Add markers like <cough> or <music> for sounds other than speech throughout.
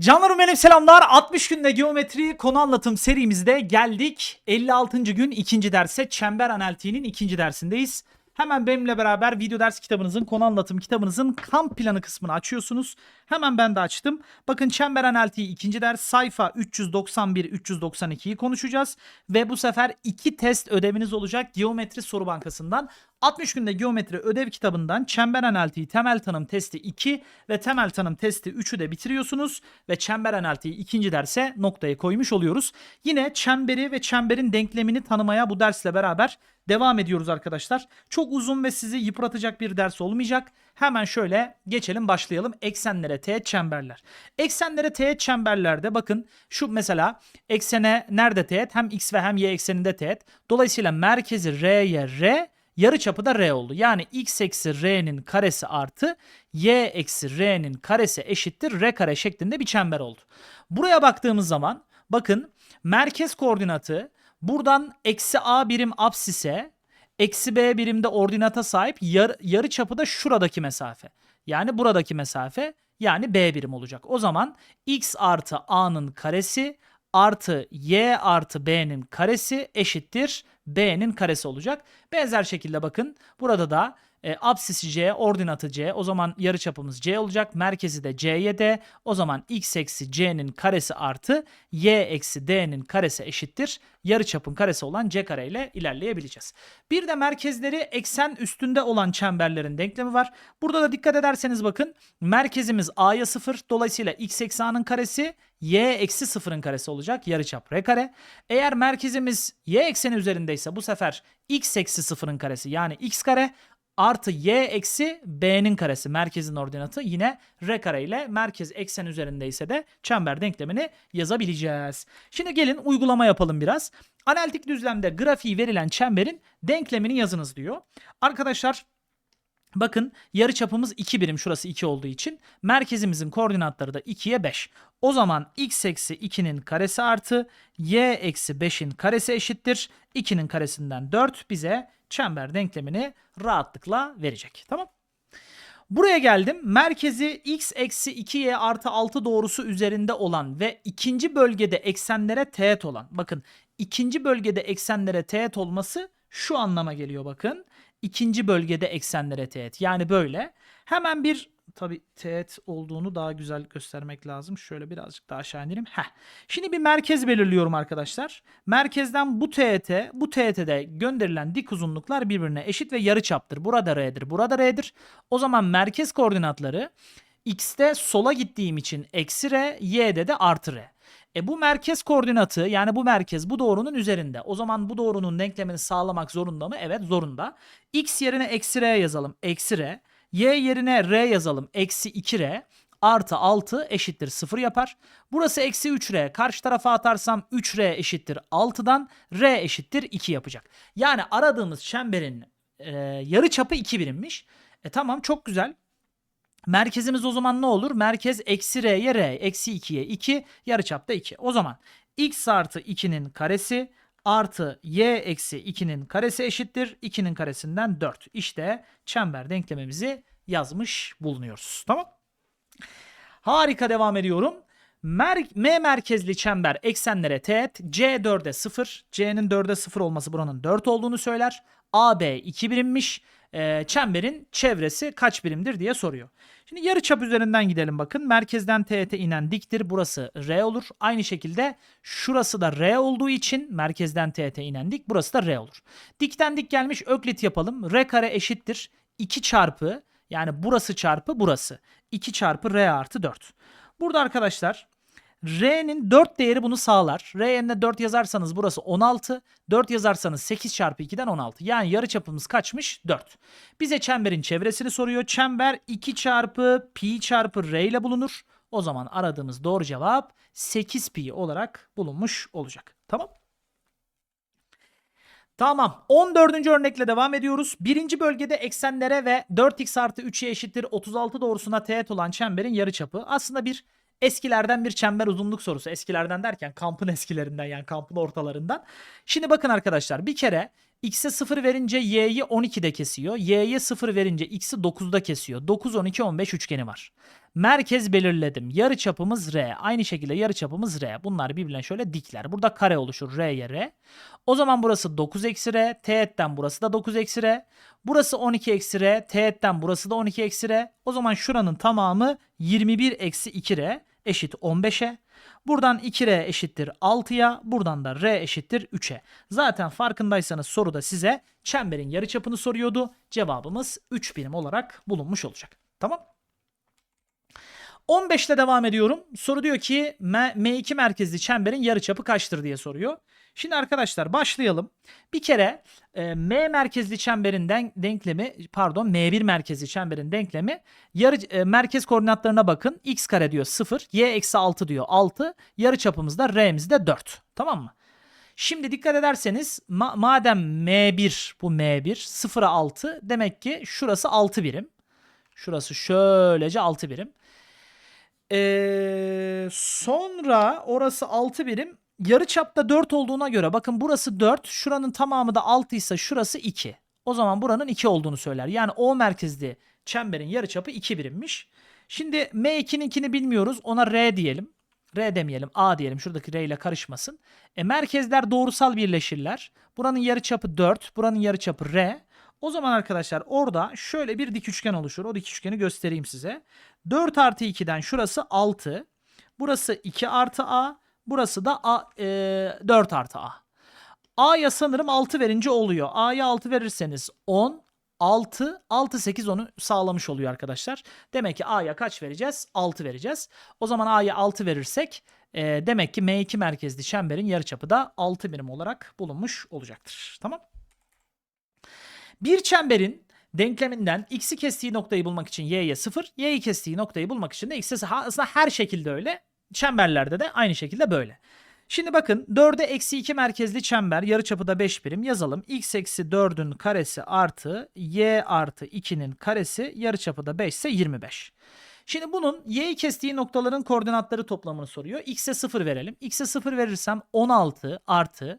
Canlarım benim selamlar. 60 günde geometri konu anlatım serimizde geldik. 56. gün ikinci derse çember analitiğinin ikinci dersindeyiz. Hemen benimle beraber video ders kitabınızın, konu anlatım kitabınızın kamp planı kısmını açıyorsunuz. Hemen ben de açtım. Bakın çember analitiği ikinci ders sayfa 391-392'yi konuşacağız. Ve bu sefer iki test ödeviniz olacak geometri soru bankasından. 60 günde geometri ödev kitabından çember analitiği temel tanım testi 2 ve temel tanım testi 3'ü de bitiriyorsunuz ve çember analitiği ikinci derse noktayı koymuş oluyoruz. Yine çemberi ve çemberin denklemini tanımaya bu dersle beraber devam ediyoruz arkadaşlar. Çok uzun ve sizi yıpratacak bir ders olmayacak. Hemen şöyle geçelim başlayalım. Eksenlere teğet çemberler. Eksenlere teğet çemberlerde bakın şu mesela eksene nerede teğet? Hem x ve hem y ekseninde teğet. Dolayısıyla merkezi r'ye r yarı çapı da r oldu. Yani x eksi r'nin karesi artı y eksi r'nin karesi eşittir r kare şeklinde bir çember oldu. Buraya baktığımız zaman bakın merkez koordinatı buradan eksi a birim apsise eksi b birimde ordinata sahip yar, yarı çapı da şuradaki mesafe. Yani buradaki mesafe yani b birim olacak. O zaman x artı a'nın karesi artı y artı b'nin karesi eşittir b'nin karesi olacak. Benzer şekilde bakın burada da e, apsisi c, ordinatı c. O zaman yarıçapımız c olacak. Merkezi de c'ye d. O zaman x eksi c'nin karesi artı y eksi d'nin karesi eşittir. Yarıçapın karesi olan c kare ile ilerleyebileceğiz. Bir de merkezleri eksen üstünde olan çemberlerin denklemi var. Burada da dikkat ederseniz bakın merkezimiz a'ya 0. Dolayısıyla x eksi a'nın karesi y eksi 0'ın karesi olacak. Yarıçap r kare. Eğer merkezimiz y ekseni üzerindeyse bu sefer x eksi 0'ın karesi yani x kare artı y eksi b'nin karesi merkezin ordinatı yine r kare ile merkez eksen üzerindeyse de çember denklemini yazabileceğiz. Şimdi gelin uygulama yapalım biraz. Analitik düzlemde grafiği verilen çemberin denklemini yazınız diyor. Arkadaşlar Bakın yarıçapımız 2 birim şurası 2 olduğu için merkezimizin koordinatları da 2'ye 5. O zaman x eksi 2'nin karesi artı y eksi 5'in karesi eşittir. 2'nin karesinden 4 bize çember denklemini rahatlıkla verecek. Tamam. Buraya geldim. Merkezi x eksi 2y artı 6 doğrusu üzerinde olan ve ikinci bölgede eksenlere teğet olan. Bakın ikinci bölgede eksenlere teğet olması şu anlama geliyor bakın. İkinci bölgede eksenlere teğet. Yani böyle. Hemen bir tabi teğet olduğunu daha güzel göstermek lazım. Şöyle birazcık daha aşağı inelim. Heh. Şimdi bir merkez belirliyorum arkadaşlar. Merkezden bu teğete, bu teğete gönderilen dik uzunluklar birbirine eşit ve yarıçaptır. Burada r'dir, burada r'dir. O zaman merkez koordinatları x'te sola gittiğim için eksi r, y'de de artı r. E bu merkez koordinatı yani bu merkez bu doğrunun üzerinde. O zaman bu doğrunun denklemini sağlamak zorunda mı? Evet zorunda. X yerine eksi r yazalım. Eksi r. Y yerine r yazalım. Eksi 2r artı 6 eşittir 0 yapar. Burası eksi 3r. Karşı tarafa atarsam 3r eşittir 6'dan r eşittir 2 yapacak. Yani aradığımız çemberin e, yarı çapı 2 birimmiş. E tamam çok güzel. Merkezimiz o zaman ne olur? Merkez eksi r'ye r, eksi 2'ye 2, yarıçapta 2. O zaman x artı 2'nin karesi artı y eksi 2'nin karesi eşittir. 2'nin karesinden 4. İşte çember denklemimizi yazmış bulunuyoruz. Tamam. Harika devam ediyorum. Mer M merkezli çember eksenlere teğet. C 4'e 0. C'nin 4'e 0 olması buranın 4 olduğunu söyler. AB 2 birimmiş. Ee, çemberin çevresi kaç birimdir diye soruyor. Şimdi yarıçap üzerinden gidelim bakın. Merkezden teğete inen diktir. Burası R olur. Aynı şekilde şurası da R olduğu için merkezden teğete inen dik. Burası da R olur. Dikten dik gelmiş öklit yapalım. R kare eşittir. 2 çarpı yani burası çarpı burası. 2 çarpı R artı 4. Burada arkadaşlar R'nin 4 değeri bunu sağlar. R yerine 4 yazarsanız burası 16. 4 yazarsanız 8 çarpı 2'den 16. Yani yarı çapımız kaçmış? 4. Bize çemberin çevresini soruyor. Çember 2 çarpı pi çarpı R ile bulunur. O zaman aradığımız doğru cevap 8 pi olarak bulunmuş olacak. Tamam. Tamam. 14. örnekle devam ediyoruz. Birinci bölgede eksenlere ve 4x artı 3y eşittir 36 doğrusuna teğet olan çemberin yarıçapı. Aslında bir Eskilerden bir çember uzunluk sorusu. Eskilerden derken kampın <laughs> eskilerinden yani kampın ortalarından. Şimdi bakın arkadaşlar bir kere X'e 0 verince Y'yi 12'de kesiyor. Y'ye 0 verince X'i 9'da kesiyor. 9, 12, 15 üçgeni var. Merkez belirledim. Yarı çapımız R. Aynı şekilde yarı çapımız R. Bunlar birbirine şöyle dikler. Burada kare oluşur R'ye R. O zaman burası 9 eksi R. Teğetten burası da 9 eksi R. Burası 12 eksi R. Teğetten burası da 12 eksi R. O zaman şuranın tamamı 21 eksi 2 R eşit 15'e. Buradan 2R eşittir 6'ya. Buradan da R eşittir 3'e. Zaten farkındaysanız soruda size çemberin yarıçapını soruyordu. Cevabımız 3 birim olarak bulunmuş olacak. Tamam. 15 ile devam ediyorum. Soru diyor ki M- M2 merkezli çemberin yarıçapı kaçtır diye soruyor. Şimdi arkadaşlar başlayalım. Bir kere e, M merkezli çemberin den- denklemi pardon M1 merkezli çemberin denklemi yarı e, merkez koordinatlarına bakın. X kare diyor 0, Y eksi 6 diyor 6. Yarı çapımız da R'miz de 4. Tamam mı? Şimdi dikkat ederseniz ma- madem M1 bu M1 0'a 6 demek ki şurası 6 birim. Şurası şöylece 6 birim. Ee, sonra orası 6 birim. Yarı çapta 4 olduğuna göre bakın burası 4. Şuranın tamamı da 6 ise şurası 2. O zaman buranın 2 olduğunu söyler. Yani O merkezli çemberin yarı çapı 2 birimmiş. Şimdi M2'ninkini bilmiyoruz. Ona R diyelim. R demeyelim A diyelim. Şuradaki R ile karışmasın. E, merkezler doğrusal birleşirler. Buranın yarı çapı 4. Buranın yarı çapı R. O zaman arkadaşlar orada şöyle bir dik üçgen oluşur. O dik üçgeni göstereyim size. 4 artı 2'den şurası 6. Burası 2 artı A. Burası da A, e, 4 artı A. A'ya sanırım 6 verince oluyor. A'ya 6 verirseniz 10, 6, 6, 8 onu sağlamış oluyor arkadaşlar. Demek ki A'ya kaç vereceğiz? 6 vereceğiz. O zaman A'ya 6 verirsek e, demek ki M2 merkezli çemberin yarıçapı da 6 birim olarak bulunmuş olacaktır. Tamam. Bir çemberin denkleminden x'i kestiği noktayı bulmak için y'ye 0, y'yi kestiği noktayı bulmak için de x'e aslında her şekilde öyle. Çemberlerde de aynı şekilde böyle. Şimdi bakın 4'e eksi 2 merkezli çember yarıçapı da 5 birim yazalım. x eksi 4'ün karesi artı y artı 2'nin karesi yarıçapı da 5 ise 25. Şimdi bunun y'yi kestiği noktaların koordinatları toplamını soruyor. x'e 0 verelim. x'e 0 verirsem 16 artı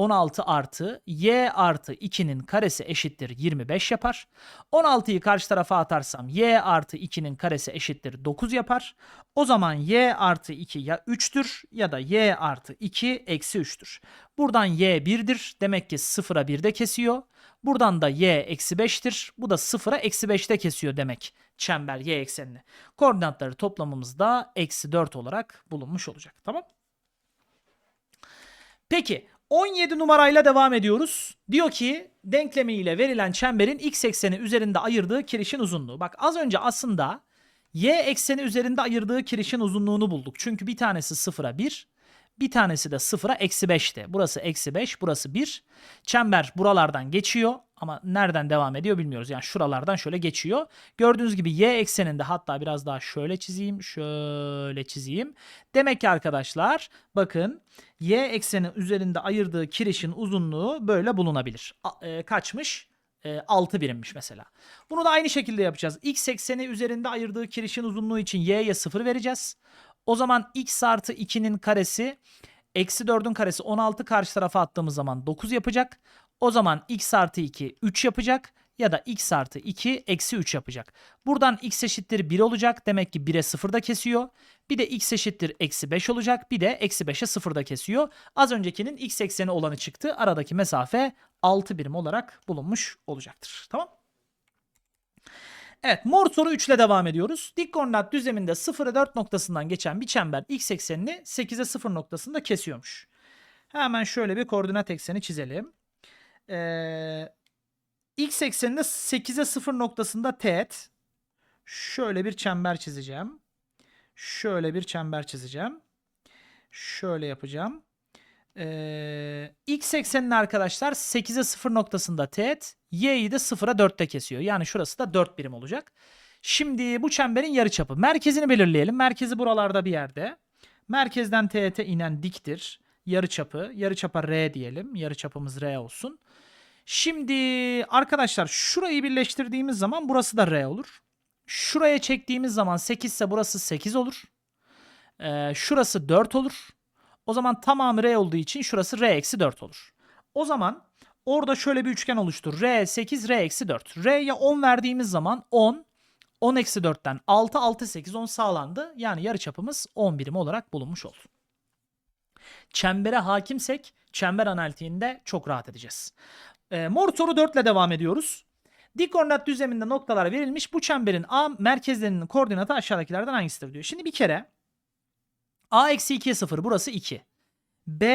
16 artı y artı 2'nin karesi eşittir 25 yapar. 16'yı karşı tarafa atarsam y artı 2'nin karesi eşittir 9 yapar. O zaman y artı 2 ya 3'tür ya da y artı 2 eksi 3'tür. Buradan y 1'dir. Demek ki 0'a 1'de kesiyor. Buradan da y eksi 5'tir. Bu da 0'a eksi 5'te kesiyor demek çember y eksenini. Koordinatları toplamımızda eksi 4 olarak bulunmuş olacak. Tamam Peki 17 numarayla devam ediyoruz. Diyor ki denklemiyle verilen çemberin x ekseni üzerinde ayırdığı kirişin uzunluğu. Bak az önce aslında y ekseni üzerinde ayırdığı kirişin uzunluğunu bulduk. Çünkü bir tanesi 0'a 1, bir tanesi de 0'a eksi 5'ti. Burası eksi 5, burası 1. Çember buralardan geçiyor ama nereden devam ediyor bilmiyoruz. Yani şuralardan şöyle geçiyor. Gördüğünüz gibi y ekseninde hatta biraz daha şöyle çizeyim, şöyle çizeyim. Demek ki arkadaşlar bakın y ekseni üzerinde ayırdığı kirişin uzunluğu böyle bulunabilir. A- e, kaçmış? E, 6 birimmiş mesela. Bunu da aynı şekilde yapacağız. X ekseni üzerinde ayırdığı kirişin uzunluğu için y'ye 0 vereceğiz. O zaman x artı 2'nin karesi eksi 4'ün karesi 16 karşı tarafa attığımız zaman 9 yapacak. O zaman x artı 2 3 yapacak ya da x artı 2 eksi 3 yapacak. Buradan x eşittir 1 olacak. Demek ki 1'e 0'da kesiyor. Bir de x eşittir eksi 5 olacak. Bir de eksi 5'e 0'da kesiyor. Az öncekinin x ekseni olanı çıktı. Aradaki mesafe 6 birim olarak bulunmuş olacaktır. Tamam Evet mor soru 3 ile devam ediyoruz. Dik koordinat düzleminde 0'a 4 noktasından geçen bir çember x eksenini 8'e 0 noktasında kesiyormuş. Hemen şöyle bir koordinat ekseni çizelim. Ee, x ekseninde 8'e 0 noktasında teğet. Şöyle bir çember çizeceğim. Şöyle bir çember çizeceğim. Şöyle yapacağım. Ee, x eksenini arkadaşlar 8'e 0 noktasında teğet. Y'yi de 0'a 4'te kesiyor. Yani şurası da 4 birim olacak. Şimdi bu çemberin yarıçapı. Merkezini belirleyelim. Merkezi buralarda bir yerde. Merkezden teğete inen diktir. Yarıçapı. Yarıçapa R diyelim. Yarıçapımız R olsun. Şimdi arkadaşlar şurayı birleştirdiğimiz zaman burası da R olur. Şuraya çektiğimiz zaman 8 ise burası 8 olur. Ee, şurası 4 olur. O zaman tamamı R olduğu için şurası R eksi 4 olur. O zaman Orada şöyle bir üçgen oluştur. R 8, R eksi 4. R'ye 10 verdiğimiz zaman 10, 10 eksi 4'ten 6, 6, 8, 10 sağlandı. Yani yarıçapımız 10 birim olarak bulunmuş oldu. Çembere hakimsek çember analitiğinde çok rahat edeceğiz. Ee, mor soru 4 ile devam ediyoruz. Dik koordinat düzleminde noktalar verilmiş. Bu çemberin A merkezlerinin koordinatı aşağıdakilerden hangisidir diyor. Şimdi bir kere A eksi 2'ye 0 burası 2. B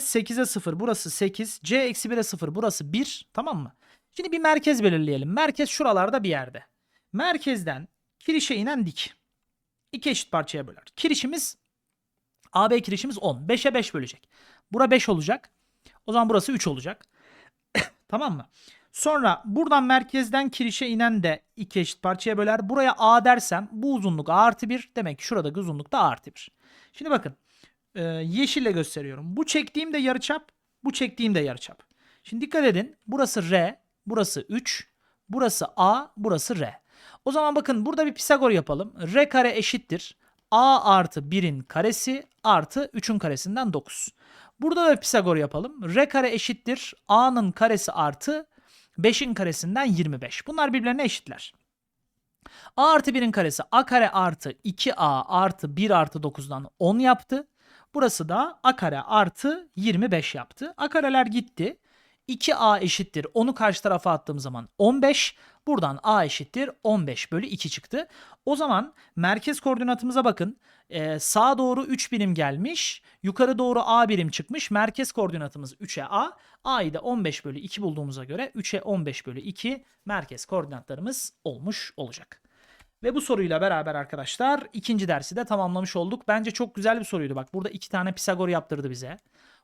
8'e 0 burası 8. C eksi 1'e 0 burası 1. Tamam mı? Şimdi bir merkez belirleyelim. Merkez şuralarda bir yerde. Merkezden kirişe inen dik. İki eşit parçaya böler. Kirişimiz AB kirişimiz 10. 5'e 5 bölecek. Bura 5 olacak. O zaman burası 3 olacak. <coughs> tamam mı? Sonra buradan merkezden kirişe inen de iki eşit parçaya böler. Buraya A dersem bu uzunluk A artı 1. Demek ki şuradaki uzunluk da A artı 1. Şimdi bakın. E, yeşille gösteriyorum. Bu çektiğim de yarıçap. Bu çektiğim de yarıçap. Şimdi dikkat edin. Burası R. Burası 3. Burası A. Burası R. O zaman bakın burada bir Pisagor yapalım. R kare eşittir. A artı 1'in karesi artı 3'ün karesinden 9. Burada da Pisagor yapalım. R kare eşittir. A'nın karesi artı 5'in karesinden 25. Bunlar birbirlerine eşitler. A artı 1'in karesi A kare artı 2A artı 1 artı 9'dan 10 yaptı. Burası da A kare artı 25 yaptı. A kareler gitti. 2A eşittir. Onu karşı tarafa attığım zaman 15. Buradan A eşittir 15 bölü 2 çıktı. O zaman merkez koordinatımıza bakın. Ee, sağa doğru 3 birim gelmiş. Yukarı doğru A birim çıkmış. Merkez koordinatımız 3'e A. A'yı da 15 bölü 2 bulduğumuza göre 3'e 15 bölü 2 merkez koordinatlarımız olmuş olacak. Ve bu soruyla beraber arkadaşlar ikinci dersi de tamamlamış olduk. Bence çok güzel bir soruydu. Bak burada iki tane Pisagor yaptırdı bize.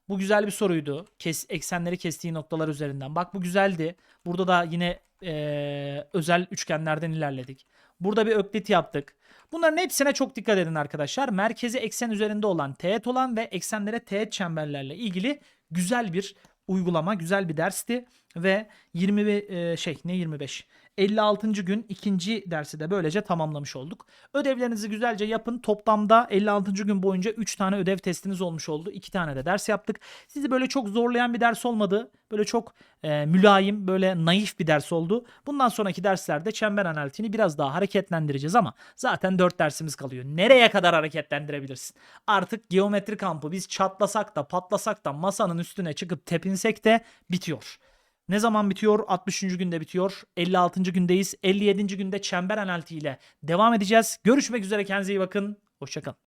Bu güzel bir soruydu. Kes, eksenleri kestiği noktalar üzerinden. Bak bu güzeldi. Burada da yine eee, özel üçgenlerden ilerledik. Burada bir öklit yaptık. Bunların hepsine çok dikkat edin arkadaşlar. Merkezi eksen üzerinde olan teğet olan ve eksenlere teğet çemberlerle ilgili güzel bir uygulama, güzel bir dersti ve 20 ve, e, şey ne 25 56. gün ikinci dersi de böylece tamamlamış olduk. Ödevlerinizi güzelce yapın. Toplamda 56. gün boyunca 3 tane ödev testiniz olmuş oldu. 2 tane de ders yaptık. Sizi böyle çok zorlayan bir ders olmadı. Böyle çok e, mülayim, böyle naif bir ders oldu. Bundan sonraki derslerde çember analitiğini biraz daha hareketlendireceğiz ama zaten 4 dersimiz kalıyor. Nereye kadar hareketlendirebilirsin? Artık geometri kampı biz çatlasak da patlasak da masanın üstüne çıkıp tepinsek de bitiyor. Ne zaman bitiyor? 60. günde bitiyor. 56. gündeyiz. 57. günde çember analitiğiyle devam edeceğiz. Görüşmek üzere kendinize iyi bakın. Hoşçakalın.